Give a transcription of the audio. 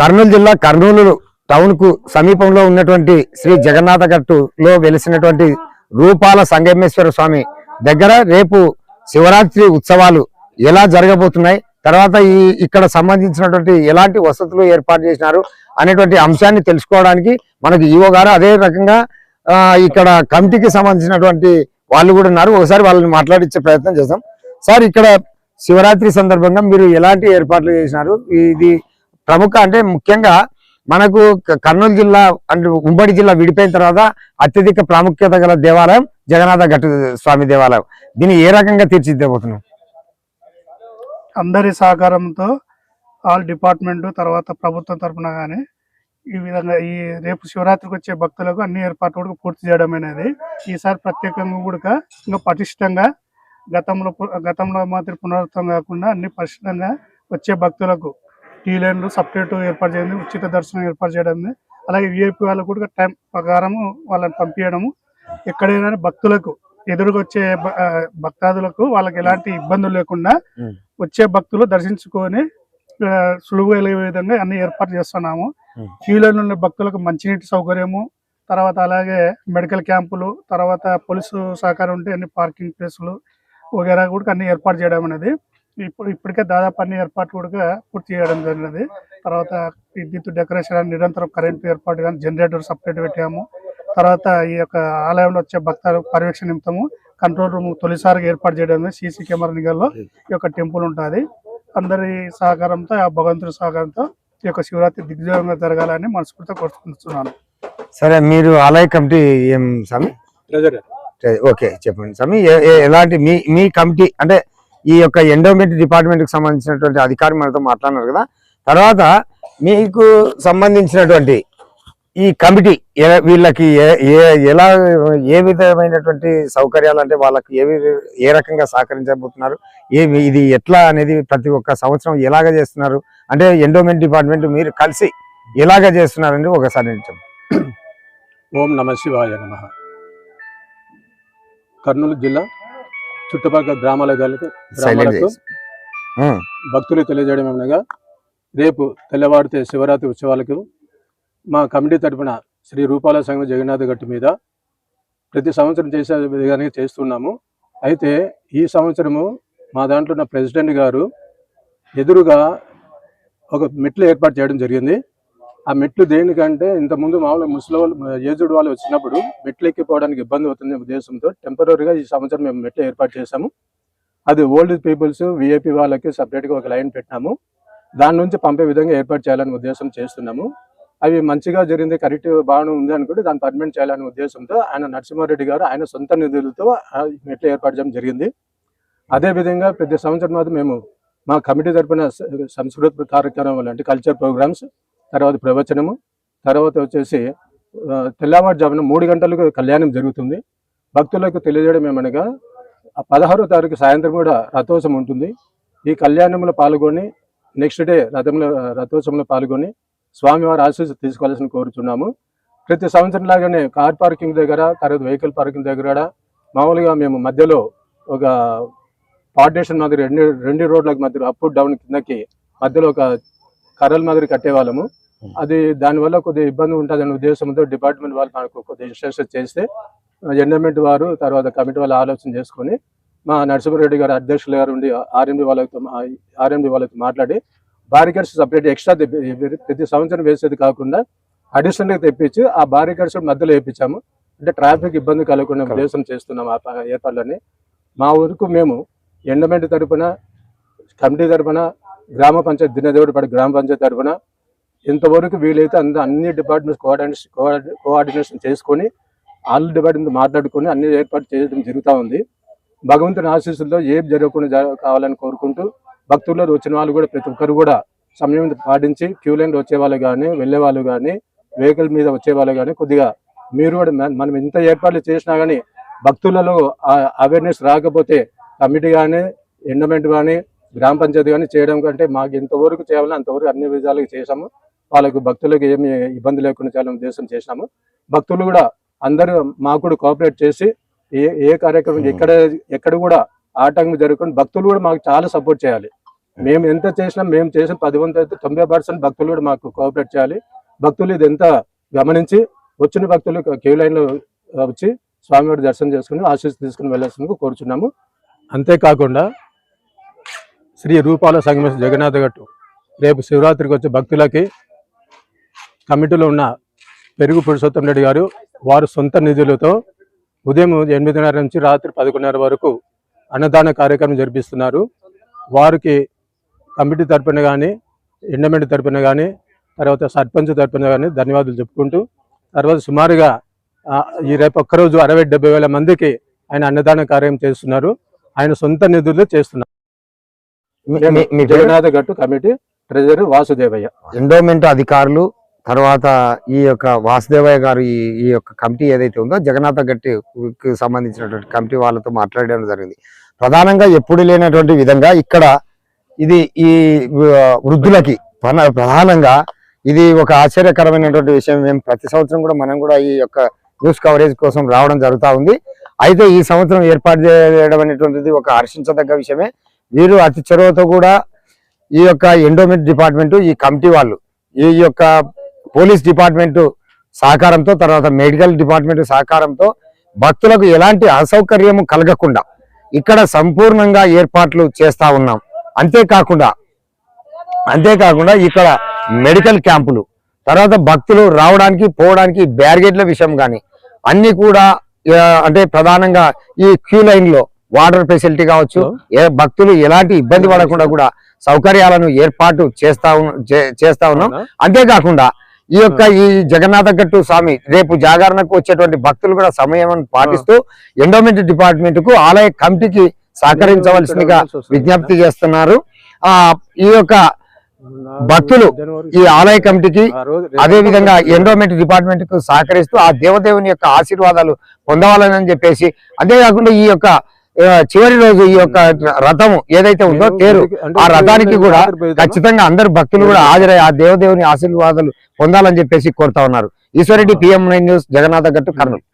కర్నూలు జిల్లా కర్నూలు టౌన్కు సమీపంలో ఉన్నటువంటి శ్రీ జగన్నాథ గట్టులో వెలిసినటువంటి రూపాల సంగమేశ్వర స్వామి దగ్గర రేపు శివరాత్రి ఉత్సవాలు ఎలా జరగబోతున్నాయి తర్వాత ఈ ఇక్కడ సంబంధించినటువంటి ఎలాంటి వసతులు ఏర్పాటు చేసినారు అనేటువంటి అంశాన్ని తెలుసుకోవడానికి మనకి ఈవో గారు అదే రకంగా ఇక్కడ కమిటీకి సంబంధించినటువంటి వాళ్ళు కూడా ఉన్నారు. ఒకసారి వాళ్ళని మాట్లాడించే ప్రయత్నం చేస్తాం సార్ ఇక్కడ శివరాత్రి సందర్భంగా మీరు ఎలాంటి ఏర్పాట్లు చేసినారు? ఇది ప్రముఖ అంటే ముఖ్యంగా మనకు కర్నూలు జిల్లా అంటే ఉమ్మడి జిల్లా విడిపోయిన తర్వాత అత్యధిక ప్రాముఖ్యత గల దేవాలయం జగన్నాథ గట్టు స్వామి దేవాలయం. దీన్ని ఏ రకంగా తీర్చిదిద్దబోతున్నాం అందరి సహకారంతో ఆల్ డిపార్ట్మెంట్ తర్వాత ప్రభుత్వం తరఫున కానీ ఈ విధంగా ఈ రేపు శివరాత్రికి వచ్చే భక్తులకు అన్ని ఏర్పాట్లు కూడా పూర్తి చేయడం అనేది ఈసారి ప్రత్యేకంగా కూడా ఇంకా పటిష్టంగా గతంలో గతంలో మాత్రం పునరుద్ధం కాకుండా అన్ని పటిష్టంగా వచ్చే భక్తులకు టీ లైన్లు సపరేట్ ఏర్పాటు చేయడం ఉచిత దర్శనం ఏర్పాటు చేయడం అలాగే విఐపి వాళ్ళకు కూడా టైం ప్రకారం వాళ్ళని పంపించడము ఎక్కడైనా భక్తులకు ఆ, భక్తాదులకు వాళ్ళకి ఎలాంటి ఇబ్బందులు లేకుండా. వచ్చే భక్తులు దర్శించుకొని ఆ, సులువుగా వెళ్ళే విధంగా అన్ని ఏర్పాటు చేస్తున్నాము Hmm. క్యూలో ఉన్న భక్తులకు మంచినీటి సౌకర్యము తర్వాత అలాగే మెడికల్ క్యాంపులు తర్వాత పోలీసు సహకారం ఉంటే అన్ని పార్కింగ్ ప్లేసులు వగేరా కూడా అన్ని ఏర్పాటు చేయడం అనేది ఇప్పుడు ఇప్పటికే దాదాపు అన్ని ఏర్పాట్లు కూడా పూర్తి చేయడం జరిగినది. తర్వాత విద్యుత్ డెకరేషన్ అని నిరంతరం కరెంట్ ఏర్పాటు కానీ జనరేటర్ సపరేట్ పెట్టాము. తర్వాత ఈ యొక్క ఆలయంలో వచ్చే భక్తుల పర్యవేక్షణ నిమిత్తము కంట్రోల్ రూమ్ తొలిసారిగా ఏర్పాటు చేయడం సీసీ కెమెరా నిఘాలో ఈ యొక్క టెంపుల్ ఉంటుంది. అందరి సహకారంతో ఆ భగవంతుడి సహకారంతో ఈ యొక్క శివరాత్రి దిగ్విజయంగా జరగాలని మనస్ఫూర్తిగా కోరుకుంటున్నాను. సరే మీరు ఆలయ కమిటీ ఏం స్వామి? ఓకే చెప్పండి. స్వామి ఎలాంటి మీ మీ కమిటీ అంటే ఈ యొక్క ఎండోమెంట్ డిపార్ట్మెంట్కి సంబంధించినటువంటి అధికారి మనతో మాట్లాడినారు కదా. తర్వాత మీకు సంబంధించినటువంటి ఈ కమిటీ వీళ్ళకి ఏ- ఏ- ఎలా ఏ విధమైనటువంటి సౌకర్యాలు అంటే వాళ్ళకి ఏ ఏ రకంగా సహకరించబోతున్నారు? ఏ ఇది ఎట్లా అనేది ప్రతి ఒక్క సంవత్సరం ఎలాగ చేస్తున్నారు? అంటే ఎండోమెంట్ డిపార్ట్మెంట్ మీరు కలిసి ఎలాగ చేస్తున్నారండి ఒకసారి చెప్పండి ఓం నమ శివాయ నమ. కర్నూలు జిల్లా చుట్టుపక్కల గ్రామాల గ్రామాలకు భక్తులు తెలియజేయడం ఏమనగా రేపు తెల్లవారితే శివరాత్రి ఉత్సవాలకు మా కమిటీ తరపున శ్రీ రూపాల సంఘం జగన్నాథ్ గట్టు మీద ప్రతి సంవత్సరం చేసే విధంగా చేస్తున్నాము. అయితే ఈ సంవత్సరము మా దాంట్లో ఉన్న ప్రెసిడెంట్ గారు ఎదురుగా ఒక మెట్లు ఏర్పాటు చేయడం జరిగింది. ఆ మెట్లు దేనికంటే ఇంతకుముందు మామూలుగా ముసలి వాళ్ళు ఏజుడు వాళ్ళు వచ్చినప్పుడు మెట్లు ఎక్కిపోవడానికి ఇబ్బంది అవుతుంది ఉద్దేశంతో టెంపరీగా ఈ సంవత్సరం మేము మెట్లు ఏర్పాటు చేశాము. అది ఓల్డ్ పీపుల్స్ విఐపీ వాళ్ళకి సపరేట్గా ఒక లైన్ పెట్టినాము దాని నుంచి పంపే విధంగా ఏర్పాటు చేయాలని ఉద్దేశం చేస్తున్నాము. అవి మంచిగా జరిగింది కరెక్ట్ బాగానే ఉంది అనుకుంటే దాన్ని పర్మనెంట్ చేయాలనే ఉద్దేశంతో ఆయన నరసింహారెడ్డి గారు ఆయన సొంత నిధులతో మెట్లు ఏర్పాటు చేయడం జరిగింది. అదే విధంగా ప్రతి సంవత్సరం మాత్రం మేము మా కమిటీ తరఫున స- సంస్కృత కార్యక్రమాలు అంటే కల్చర్ ప్రోగ్రామ్స్ తర్వాత ప్రవచనము తర్వాత వచ్చేసి తెల్లవారుజామున మూడు గంటలకు కళ్యాణం జరుగుతుంది. భక్తులకు తెలియజేయడం ఏమనగా పదహారో తారీఖు సాయంత్రం కూడా రథోత్సవం ఉంటుంది. ఈ కళ్యాణంలో పాల్గొని నెక్స్ట్ డే రథంలో రథోత్సవంలో పాల్గొని స్వామివారి ఆశీస్సు తీసుకోవాల్సిన కోరుచున్నాము. ప్రతి సంవత్సరం లాగానే కార్ పార్కింగ్ దగ్గర తర్వాత వెహికల్ పార్కింగ్ దగ్గర మామూలుగా మేము మధ్యలో ఒక పార్టేషన్ మాదిరి రెండు రెండు రోడ్లకు మధ్య అప్ డౌన్ కిందకి మధ్యలో ఒక కర్రల మాదిరి కట్టేవాళ్ళము. అది దానివల్ల కొద్దిగా ఇబ్బంది ఉంటుందనే ఉద్దేశంతో డిపార్ట్మెంట్ వాళ్ళు మనకు కొద్దిగా ఇన్స్ట్రక్షన్ చేస్తే ఎండోమెంట్ వారు తర్వాత కమిటీ వాళ్ళు ఆలోచన చేసుకొని మా నరసింహారెడ్డి గారు అధ్యక్షులు గారు ఉండి ఆర్ఎండి వాళ్ళతో ఆర్ఎండి వాళ్ళతో మాట్లాడి బారికేడ్స్ సపరేట్ ఎక్స్ట్రా ప్రతి సంవత్సరం వేసేది కాకుండా అడిషనల్గా తెప్పించి ఆ బారికేడ్స్ మధ్యలో వేయించాము. అంటే ట్రాఫిక్ ఇబ్బంది కలగకుండా ఉద్దేశం చేస్తున్నాం ఆ ఏర్పాట్లని మా ఊరుకు మేము ఎండమెంట్ తరపున కమిటీ తరపున గ్రామ పంచాయతీ దినదేవుడిపాటి గ్రామ పంచాయతీ తరపున ఇంతవరకు వీలైతే అంద అన్ని డిపార్ట్మెంట్స్ కోఆర్డినేషన్ కోఆర్డినేషన్ చేసుకొని ఆల్ డిపార్ట్మెంట్ మాట్లాడుకొని అన్ని ఏర్పాటు చేయడం జరుగుతూ ఉంది. భగవంతుని ఆశీస్సుల్లో ఏం జరగకుండా కావాలని కోరుకుంటూ భక్తుల్లో వచ్చిన వాళ్ళు కూడా ప్రతి ఒక్కరు కూడా సమయం పాటించి క్యూ లైన్లో వచ్చే వాళ్ళు కానీ వెళ్ళే వాళ్ళు కానీ వెహికల్ మీద వచ్చే వాళ్ళు కానీ కొద్దిగా మీరు కూడా మనం ఎంత ఏర్పాట్లు చేసినా కానీ భక్తులలో అవేర్నెస్ రాకపోతే కమిటీ కానీ ఎండమెంట్ కానీ గ్రామ పంచాయతీ కానీ చేయడం కంటే మాకు ఇంతవరకు చేయాలని అంతవరకు అన్ని విధాలుగా చేశాము. వాళ్ళకు భక్తులకు ఏమి ఇబ్బంది లేకుండా చేయాలని ఉద్దేశం చేసినాము. భక్తులు కూడా అందరూ మాకు కూడా కోఆపరేట్ చేసి ఏ ఏ కార్యక్రమం ఎక్కడ ఎక్కడ కూడా ఆటంకం జరగకుండా భక్తులు కూడా మాకు చాలా సపోర్ట్ చేయాలి. మేము. ఎంత చేసినా మేము చేసిన పది వంతు అయితే తొంభై పర్సెంట్ భక్తులు కూడా మాకు కోఆపరేట్ చేయాలి. భక్తులు ఇది ఎంత గమనించి వచ్చిన భక్తులు క్యూ లైన్లో వచ్చి స్వామివారి దర్శనం చేసుకుని ఆశీస్సు తీసుకుని వెళ్ళాల్సిందిగా కోరుచున్నాము. అంతేకాకుండా శ్రీ రూపాల సంగమేశ్వర జగన్నాథ గట్టు రేపు శివరాత్రికి వచ్చే భక్తులకి కమిటీలో ఉన్న పెరుగు పురుషోత్తం రెడ్డి గారు వారు సొంత నిధులతో ఉదయం ఎనిమిదిన్నర నుంచి రాత్రి పదకొండున్నర వరకు అన్నదాన కార్యక్రమం జరిపిస్తున్నారు. వారికి కమిటీ తరపున కానీ ఎండమెంట్ తరపున కానీ తర్వాత సర్పంచ్ తరపున కానీ ధన్యవాదాలు చెప్పుకుంటూ తర్వాత సుమారుగా ఈ రేపు ఒక్కరోజు అరవై డెబ్బై వేల మందికి ఆయన అన్నదాన కార్యం చేస్తున్నారు. ఆయన సొంత నిధులు చేస్తున్నారు? జగన్నాథ గట్టు కమిటీ ట్రెజరీ వాసుదేవయ్య. ఎండోమెంట్ అధికారులు తర్వాత ఈ యొక్క వాసుదేవయ్య గారు ఈ ఈ యొక్క కమిటీ ఏదైతే ఉందో జగన్నాథ గట్టికి సంబంధించినటువంటి కమిటీ వాళ్ళతో మాట్లాడడం జరిగింది. ప్రధానంగా ఎప్పుడు లేనటువంటి విధంగా ఇక్కడ ఇది ఈ వృద్ధులకి ప్రధానంగా ఇది ఒక ఆశ్చర్యకరమైనటువంటి విషయం. మేము ప్రతి సంవత్సరం కూడా మనం కూడా ఈ యొక్క న్యూస్ కవరేజ్ కోసం రావడం జరుగుతూ ఉంది. అయితే ఈ సంవత్సరం ఏర్పాటు చేయడం అనేటువంటిది ఒక హర్షించదగ్గ విషయమే. వీరు అతి చొరవతో కూడా ఈ యొక్క ఎండోమెంట్ డిపార్ట్మెంటు ఈ కమిటీ వాళ్ళు ఈ యొక్క పోలీస్ డిపార్ట్మెంట్ సహకారంతో తర్వాత మెడికల్ డిపార్ట్మెంట్ సహకారంతో భక్తులకు ఎలాంటి అసౌకర్యము కలగకుండా ఇక్కడ సంపూర్ణంగా ఏర్పాట్లు చేస్తా ఉన్నాం. అంతేకాకుండా అంతేకాకుండా ఇక్కడ మెడికల్ క్యాంపులు తర్వాత భక్తులు రావడానికి పోవడానికి బ్యారిగేట్ల విషయం కానీ అన్ని కూడా అంటే ప్రధానంగా ఈ క్యూ లైన్లో వాటర్ ఫెసిలిటీ కావచ్చు ఏ భక్తులు ఎలాంటి ఇబ్బంది పడకుండా కూడా సౌకర్యాలను ఏర్పాటు చేస్తా చేస్తా ఉన్నాం. అంతేకాకుండా ఈ యొక్క ఈ జగన్నాథ గట్టు స్వామి రేపు జాగరణకు వచ్చేటువంటి భక్తులు కూడా సమయం పాటిస్తూ ఎండోమెంట్ డిపార్ట్మెంట్కు ఆలయ కమిటీకి సహకరించవలసిందిగా విజ్ఞప్తి చేస్తున్నారు. ఆ ఈ యొక్క భక్తులు ఈ ఆలయ కమిటీకి అదే విధంగా ఎండోమెంట్ డిపార్ట్మెంట్కు సహకరిస్తూ ఆ దేవదేవుని యొక్క ఆశీర్వాదాలు పొందవాలని చెప్పేసి అంతేకాకుండా ఈ యొక్క చివరి రోజు ఈ యొక్క రథము ఏదైతే ఉందో తేరు. ఆ రథానికి కూడా ఖచ్చితంగా అందరు భక్తులు కూడా హాజరై ఆ దేవదేవుని ఆశీర్వాదాలు పొందాలని చెప్పేసి కోరుతా ఉన్నారు. Eshwarreddy PM nine news Jagannatha Gattu Kurnool.